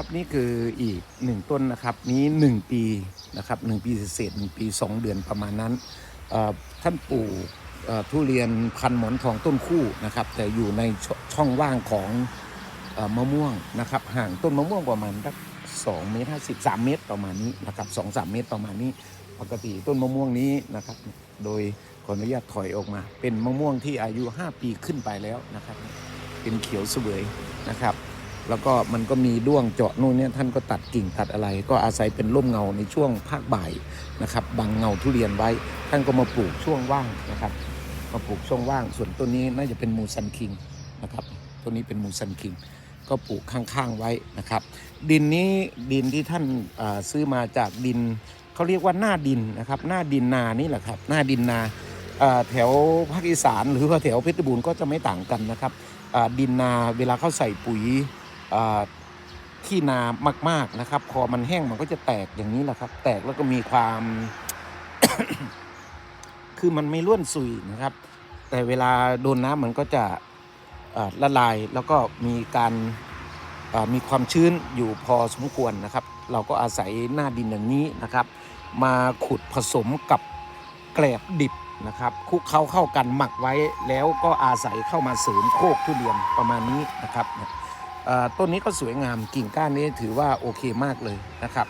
ครับนี่คืออีกหนึ่งต้นนะครับนี้1ปีนะครับหนึ่งปีเศษหนึ่งปี2เดือนประมาณนั้นท่านปลูกทุเรียนพันหมอนทองต้นคู่นะครับ แต่อยู่ในช่องว่างของอมะม่วงนะครับ ห่างต้นมะม่วงประมาณสักสองเมตรห้าสิบสามเมตรประมาณนี้นะครับสองสามเมตรประมาณนี้ ปกติต้นมะม่วงนี้นะครับ โดยขออนุญาตถอยออกมา เป็นมะม่วงที่อายุ 5 ปีขึ้นไปแล้วนะครับ เป็นเขียวเสวยนะครับ แล้วก็มันก็มีด้วงเจาะนู่นเนี่ยท่านก็ตัดกิ่งตัดอะไร ก็อาศัยเป็นร่มเงาในช่วงภาคบ่ายนะครับบังเงาทุเรียนไว้ ท่านก็มาปลูกช่วงว่างนะครับ มาปลูกช่วงว่าง ส่วนต้นนี้น่าจะเป็นมูซันคิงนะครับต้นนี้เป็นมูซันคิงก็ปลูกข้างๆไว้นะครับ ดินนี้ดินที่ท่านาซื้อมาจากดินเขาเรียกว่าหน้าดินนะครับหน้าดินนานี่แหละครับหน้าดินนาาแถวภาคอีสานหรือว่าแถวเพชรบูรณ์ก็จะไม่ต่างกันนะครับดินนาเวลาเขาใส่ปุ๋ย ที่นามาก ๆนะครับ พอมันแห้งมันก็จะแตกอย่างนี้แหละครับ แตกแล้วก็มีความ คือมันไม่ร่วนซุยนะครับ แต่เวลาโดนน้ำมันก็จะละลายแล้วก็มีการมีความชื้นอยู่พอสมควรนะครับ เราก็อาศัยหน้าดินอย่างนี้นะครับ มาขุดผสมกับแกลบดิบนะครับคุกเคล้าเข้ากันหมักไว้แล้วก็อาศัยเข้ามาเสริมโคกทุเรียนประมาณนี้นะครับ ต้นนี้ก็สวยงามกิ่งก้านนี้ถือว่าโอเคมากเลยนะครับ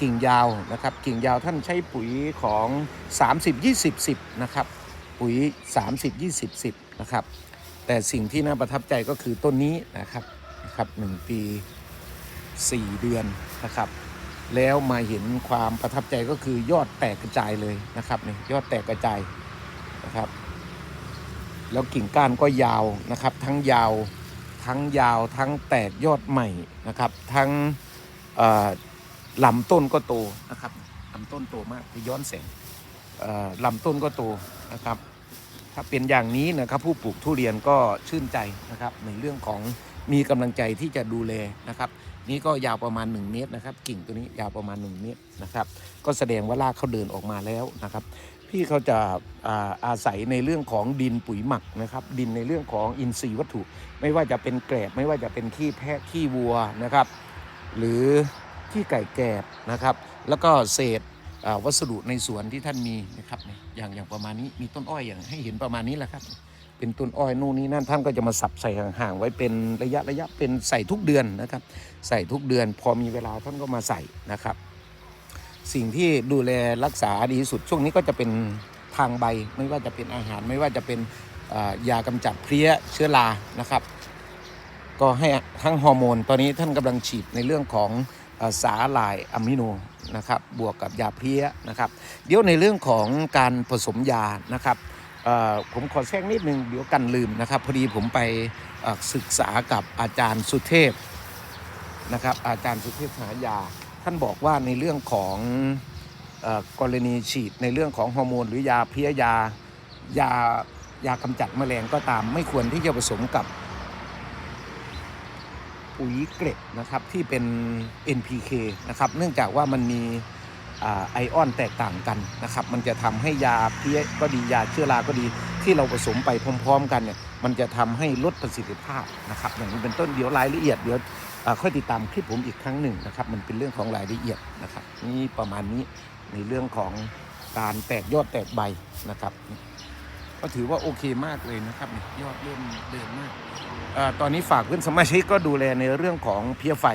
กิ่งยาวนะครับ กิ่งยาวท่านใช้ปุ๋ยของ 30 20 10นะครับปุ๋ย 30 20 10นะครับแต่สิ่งที่น่าประทับใจก็คือต้นนี้นะครับนะครับหนึ่งปี4 เดือนนะครับ แล้วมาเห็นความประทับใจก็คือยอดแตกกระจายเลยนะครับนี่ยอดแตกกระจายนะครับ แล้วกิ่งก้านก็ยาวนะครับ ทั้งยาว ทั้งยาวทั้งแตกยอดใหม่นะครับ ทั้งลำต้นก็โตนะครับลำต้นโตมากคือย้อนแสงลำต้นก็โตนะครับ ถ้าเป็นอย่างนี้นะครับผู้ปลูกทุเรียนก็ชื่นใจนะครับ ในเรื่องของมีกำลังใจที่จะดูแลนะครับ นี่ก็ยาวประมาณ 1 เมตรนะครับ กิ่งตัวนี้ยาวประมาณ 1 เมตรนะครับ ก็แสดงว่ารากเขาเดินออกมาแล้วนะครับ พี่เขาจะอาอาศัยในเรื่องของดินปุ๋ยหมักนะครับ ดินในเรื่องของอินทรีย์วัตถุ ไม่ว่าจะเป็นแกลบไม่ว่าจะเป็นขี้แพะขี้วัวนะครับ หรือขี้ไก่แกบนะครับ แล้วก็เศษวัสดุในสวนที่ท่านมีนะครับเนี่ยอย่างอย่างประมาณนี้มีต้นอ้อยอย่างให้เห็นประมาณนี้แหละครับ เป็นต้นอ้อยนู่นนี่นั่นท่านก็จะมาสับใส่ห่างๆไว้เป็นระยะระยะเป็นใส่ทุกเดือนนะครับ ใส่ทุกเดือน พอมีเวลาท่านก็มาใส่นะครับ สิ่งที่ดูแลรักษาดีที่สุด ช่วงนี้ก็จะเป็นทางใบ ไม่ว่าจะเป็นอาหาร ไม่ว่าจะเป็นยากำจัดเพลี้ยเชื้อรานะครับ ก็ให้ทั้งฮอร์โมน ตอนนี้ท่านกำลังฉีดในเรื่องของสาหร่ายอะมิโนนะครับบวกกับยาเพลี้ยนะครับ เดี๋ยวในเรื่องของการผสมยานะครับผมขอแทรกนิดนึงเดี๋ยวกันลืมนะครับ พอดีผมไปศึกษากับอาจารย์สุเทพนะครับ อาจารย์สุเทพหายา ท่านบอกว่าในเรื่องของออกรณีฉีดในเรื่องของฮอร์โมนหรือยาเพี้ยยายายากำจัดแมลงก็ตาม ไม่ควรที่จะผสมกับปุ๋ยเกล็ดนะครับที่เป็น NPK นะครับเนื่องจากว่ามันมีไอออนแตกต่างกันนะครับ มันจะทำให้ยาเพี้ยก็ดียาเชื้อราก็ดี ที่เราผสมไปพร้อม ๆ กันเนี่ยมันจะทำให้ลดประสิทธิภาพนะครับอย่างนี้เป็นต้นเดี๋ยวรายละเอียดเดี๋ยวค่อยติดตามคลิปผมอีกครั้งหนึ่งนะครับมันเป็นเรื่องของรายละเอียดนะครับนี่ประมาณนี้ในเรื่องของการแตกยอดแตกใบนะครับ ก็ถือว่าโอเคมากเลยนะครับยอดเริ่มเดินมากอตอนนี้ฝากเพื่อนสมาชิกก็ดูแลในเรื่องของเพี้ยไฟ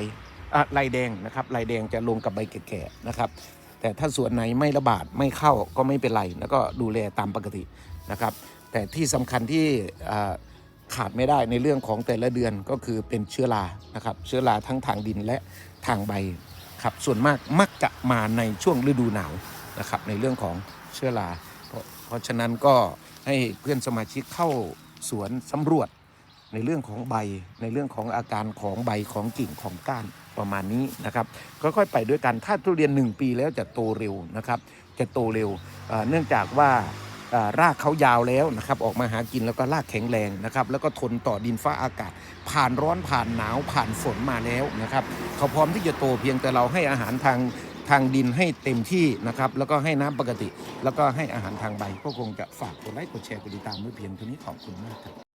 ลายแดงนะครับลายแดงจะลงกับใบแก่ๆนะครับ แต่ถ้าส่วนไหนไม่ระบาดไม่เข้าก็ไม่เป็นไร แล้วก็ดูแลตามปกตินะครับ แต่ที่สำคัญที่ขาดไม่ได้ในเรื่องของแต่ละเดือนก็คือเป็นเชื้อรานะครับ เชื้อราทั้งทางดินและทางใบครับส่วนมากมักจะมาในช่วงฤดูหนาวนะครับในเรื่องของเชื้อราเพราะเพราะฉะนั้นก็ให้เพื่อนสมาชิกเข้าสวนสำรวจในเรื่องของใบในเรื่องของอาการของใบของกิ่งของก้านประมาณนี้นะครับค่อยๆไปด้วยกันถ้าทุเรียน 1 ปีแล้วจะโตเร็วนะครับ จะโตเร็วเนื่องจากว่า รากเขายาวแล้วนะครับออกมาหากินแล้วก็รากแข็งแรงนะครับแล้วก็ทนต่อดินฟ้าอากาศ ผ่านร้อนผ่านหนาวผ่านฝนมาแล้วนะครับเขาพร้อมที่จะโตเพียงแต่เราให้อาหารทางทางดินให้เต็มที่นะครับแล้วก็ให้น้ำปกติ แล้วก็ให้อาหารทางใบก็คงจะฝากกดไลค์กดแชร์กดติดตามเพื่อเพียงเท่านี้ขอบคุณมากครับ